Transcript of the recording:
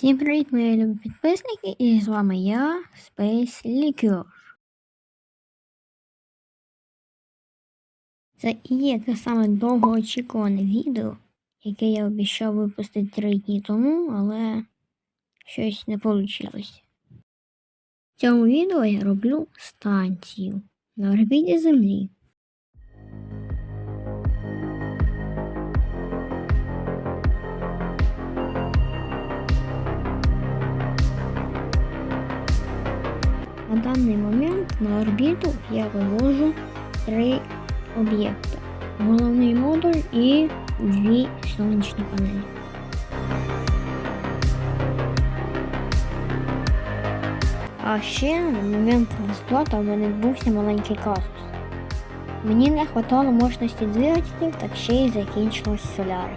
Всім привіт, мої любі підписники, і з вами я, Space Liquor. Це і є те саме довгоочікуване відео, яке я обіцяв випустити три дні тому, але щось не вийшло. В цьому відео я роблю станцію на орбіті Землі. На даний момент на орбіту я вивожу три об'єкти: головний модуль і дві сонячні панелі. А ще на момент розплата в мене відбувся маленький казус. Мені не вистачало мощності двигателів, так ще й закінчилась соляра.